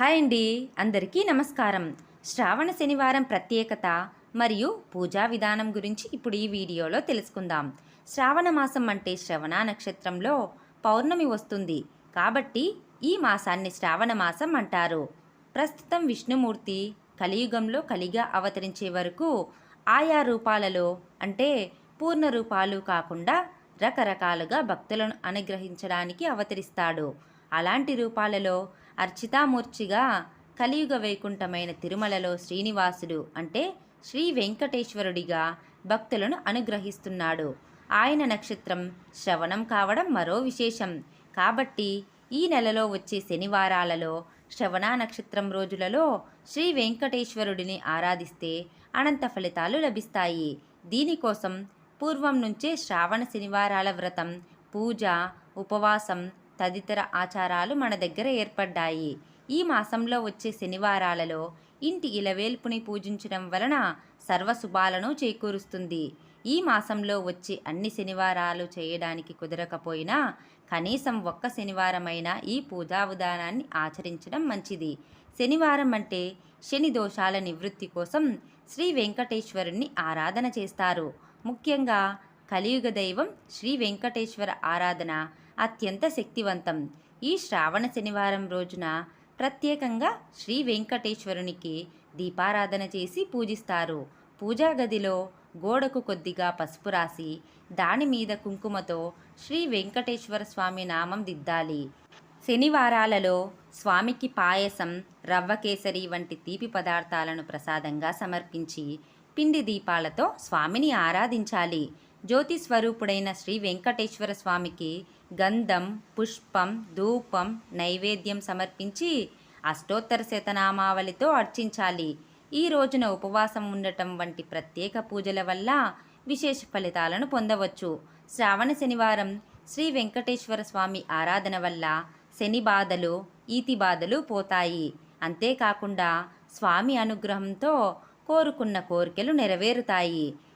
Hi అండి. అందరికీ నమస్కారం. శ్రావణ శనివారం ప్రత్యేకత మరియు పూజా విధానం గురించి ఇప్పుడు ఈ వీడియోలో తెలుసుకుందాం. శ్రావణ మాసం అంటే శ్రవణ నక్షత్రంలో పౌర్ణమి వస్తుంది. కాబట్టి ఈ మాసాన్ని శ్రావణ మాసం అంటారు. ప్రస్తుతం విష్ణుమూర్తి కలియుగంలో కలిగా అవతరించే వరకు ఆయా రూపాలలో అంటే పూర్ణ రూపాలు కాకుండా రకరకాలుగా భక్తులను అనుగ్రహించడానికి అవతరిస్తాడు. అలాంటి రూపాలలో అర్చితామూర్చిగా కలియుగ వైకుంఠమైన తిరుమలలో శ్రీనివాసుడు అంటే శ్రీ వెంకటేశ్వరుడిగా భక్తులను అనుగ్రహిస్తున్నాడు. ఆయన నక్షత్రం శ్రవణం కావడం మరో విశేషం. కాబట్టి ఈ నెలలో వచ్చే శనివారాలలో శ్రవణ నక్షత్రం రోజులలో శ్రీ వెంకటేశ్వరుడిని ఆరాధిస్తే అనంత ఫలితాలు లభిస్తాయి. దీనికోసం పూర్వం నుంచే శ్రావణ శనివారాల వ్రతం పూజ ఉపవాసం తదితర ఆచారాలు మన దగ్గర ఏర్పడ్డాయి. ఈ మాసంలో వచ్చే శనివారాలలో ఇంటి ఇలవేల్పుని పూజించడం వలన సర్వశుభాలను చేకూరుస్తుంది. ఈ మాసంలో వచ్చే అన్ని శనివారాలు చేయడానికి కుదరకపోయినా కనీసం ఒక్క శనివారమైనా ఈ పూజా విధానాన్ని ఆచరించడం మంచిది. శనివారం అంటే శని దోషాల నివృత్తి కోసం శ్రీ వెంకటేశ్వరుణ్ణి ఆరాధన చేస్తారు. ముఖ్యంగా కలియుగ దైవం శ్రీ వెంకటేశ్వర ఆరాధన అత్యంత శక్తివంతం. ఈ శ్రావణ శనివారం రోజున ప్రత్యేకంగా శ్రీ వెంకటేశ్వరునికి దీపారాధన చేసి పూజిస్తారు. పూజా గదిలో గోడకు కొద్దిగా పసుపు రాసి దాని మీద కుంకుమతో శ్రీ వెంకటేశ్వర స్వామి నామం దిద్దాలి. శనివారాలలో స్వామికి పాయసం రవ్వ కేసరి వంటి తీపి పదార్థాలను ప్రసాదంగా సమర్పించి పిండి దీపాలతో స్వామిని ఆరాధించాలి. జ్యోతి స్వరూపుడైన శ్రీ వెంకటేశ్వర స్వామికి గంధం పుష్పం ధూపం నైవేద్యం సమర్పించి అష్టోత్తర శతనామావళితో అర్చించాలి. ఈ రోజున ఉపవాసం ఉండటం వంటి ప్రత్యేక పూజల వల్ల విశేష ఫలితాలను పొందవచ్చు. శ్రావణ శనివారం శ్రీ వెంకటేశ్వర స్వామి ఆరాధన వల్ల శని బాధలు ఈతి బాధలు పోతాయి. అంతేకాకుండా స్వామి అనుగ్రహంతో కోరుకున్న కోరికలు నెరవేరుతాయి.